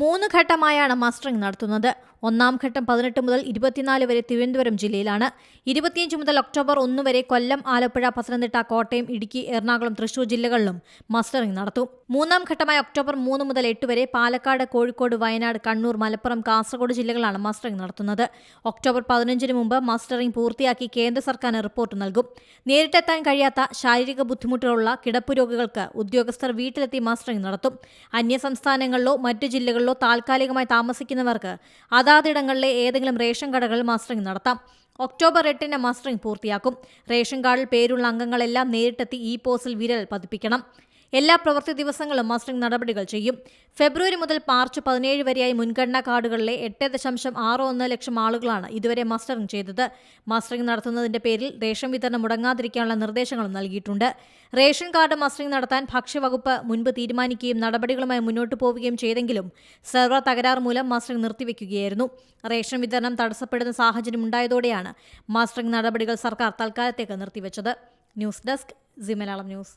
മൂന്ന് ഘട്ടമായാണ് മസ്റ്ററിംഗ് നടത്തുന്നത്. ഒന്നാം ഘട്ടം പതിനെട്ട് മുതൽ ഇരുപത്തിനാല് വരെ തിരുവനന്തപുരം ജില്ലയിലാണ്. ഇരുപത്തിയഞ്ച് മുതൽ ഒക്ടോബർ ഒന്ന് വരെ കൊല്ലം ആലപ്പുഴ പത്തനംതിട്ട കോട്ടയം ഇടുക്കി എറണാകുളം തൃശൂർ ജില്ലകളിലും മസ്റ്ററിംഗ് നടത്തും. മൂന്നാം ഘട്ടമായ ഒക്ടോബർ മൂന്ന് മുതൽ എട്ട് വരെ പാലക്കാട് കോഴിക്കോട് വയനാട് കണ്ണൂർ മലപ്പുറം കാസർഗോഡ് ജില്ലകളാണ് മസ്റ്ററിംഗ് നടത്തുന്നത്. ഒക്ടോബർ പതിനഞ്ചിന് മുമ്പ് മസ്റ്ററിംഗ് പൂർത്തിയാക്കി കേന്ദ്ര സർക്കാരിന് റിപ്പോർട്ട് നൽകും. നേരിട്ടെത്താൻ കഴിയാത്ത ശാരീരിക ബുദ്ധിമുട്ടുകളുള്ള കിടപ്പ് രോഗികൾക്ക് ഉദ്യോഗസ്ഥർ വീട്ടിലെത്തി മസ്റ്ററിംഗ് നടത്തും. അന്യ സംസ്ഥാനങ്ങളിലോ മറ്റു ജില്ലകളിലോ താൽക്കാലികമായി താമസിക്കുന്നവർക്ക് അതാതിടങ്ങളിലെ ഏതെങ്കിലും റേഷൻ കടകളിൽ മാസ്റ്ററിംഗ് നടത്താം. ഒക്ടോബർ എട്ടിന് മാസ്റ്ററിംഗ് പൂർത്തിയാക്കും. റേഷൻ കാർഡിൽ പേരുള്ള അംഗങ്ങളെല്ലാം നേരിട്ടെത്തി ഇ പോസ്റ്റിൽ വിരൽ പതിപ്പിക്കണം. എല്ലാ പ്രവൃത്തി ദിവസങ്ങളും മസ്റ്ററിംഗ് നടപടികൾ ചെയ്യും. ഫെബ്രുവരി മുതൽ മാർച്ച് പതിനേഴ് വരെയായി മുൻഗണനാ കാർഡുകളിലെ എട്ട് ദശാംശം ആറ് ഒന്ന് ലക്ഷം ആളുകളാണ് ഇതുവരെ മസ്റ്ററിംഗ് ചെയ്തത്. മസ്റ്ററിംഗ് നടത്തുന്നതിന്റെ പേരിൽ റേഷൻ വിതരണം മുടങ്ങാതിരിക്കാനുള്ള നിർദ്ദേശങ്ങളും നൽകിയിട്ടുണ്ട്. റേഷൻ കാർഡ് മസ്റ്ററിംഗ് നടത്താൻ ഭക്ഷ്യവകുപ്പ് മുൻപ് തീരുമാനിക്കുകയും നടപടികളുമായി മുന്നോട്ട് പോവുകയും ചെയ്തെങ്കിലും സെർവർ തകരാർ മൂലം മസ്റ്ററിംഗ് നിർത്തിവെക്കുകയായിരുന്നു. റേഷൻ വിതരണം തടസ്സപ്പെടുന്ന സാഹചര്യം ഉണ്ടായതോടെയാണ് മസ്റ്ററിംഗ് നടപടികൾ സർക്കാർ തൽക്കാലത്തേക്ക് നിർത്തിവെച്ചത്. News desk Malayalam news.